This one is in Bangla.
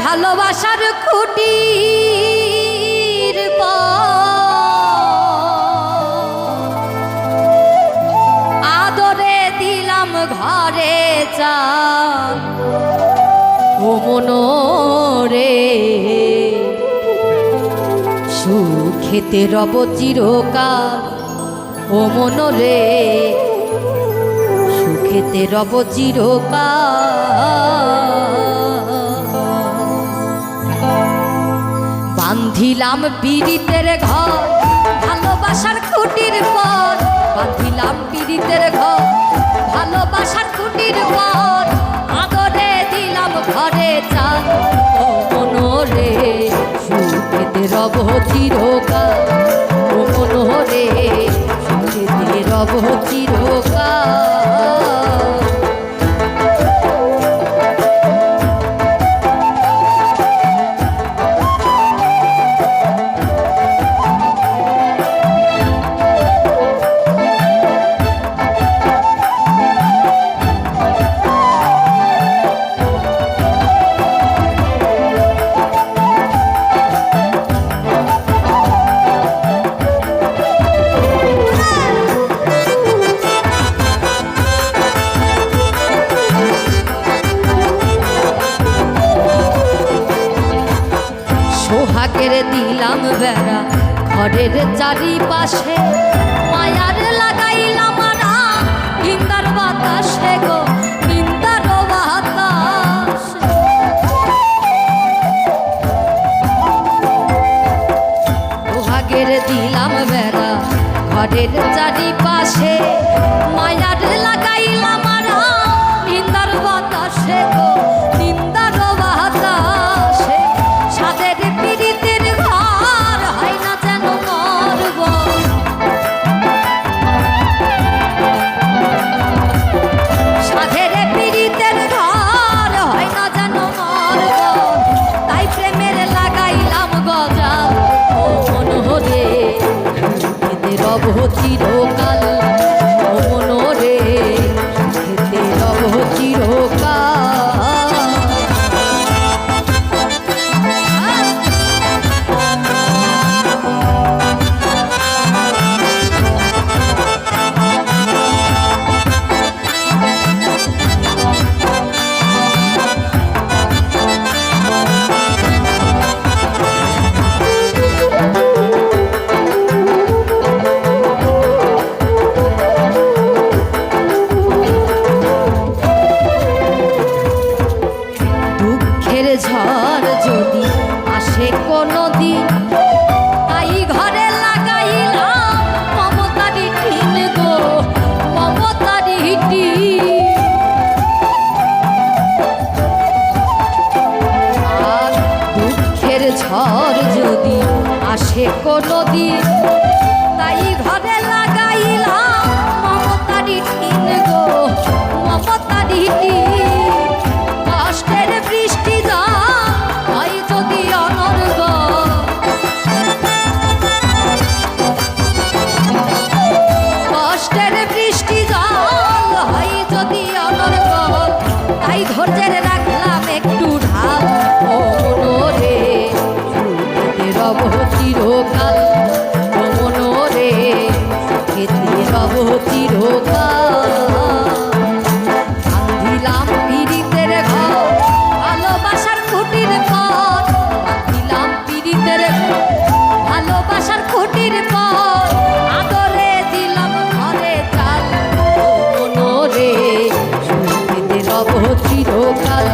ভালোবাসার পর আদরে দিলাম ঘরে ও মনোরে, সুখেতে রব চিরকাল। ও মনোরে, সুখেতে রব চিরকাল। বান্ধিলাম পীড়িতের ঘর, ভালোবাসার খুঁটির পর বান্ধিলাম পীড়িতের ঘর, ভালোবাসার খুঁটির পর আদরে দিলাম ঘরে চাল ও মনোরে রব চিরকাল। ও মনোরে সুখেতে রব চিরকাল। সোহাগের দিলাম বেড়া। ঘরের চারিপাশে মায়ার লাগাইলাম নিন্দার বাতাসে গো দিলাম বেড়া। ঘরের চারিপাশে মায়ার লাগাইলাম চিরকাল ঝড় যদি আসে কোনো দিন তাই ঘরে লাগাইলাম মমতারি টিন গো মমতারি টিন দুঃখের ঝড় যদি আসে কোনো দিন চিরকাল ও মনোরে সুখেতে রব চিরকাল। বান্ধিলাম পীড়িতের ঘর, ভালোবাসার খুঁটির পর বান্ধিলাম পীড়িতের ঘর, ভালোবাসার খুঁটির পর আদরে দিলাম ঘরে চাল ও মনোরে সুখেতে রব চিরকাল।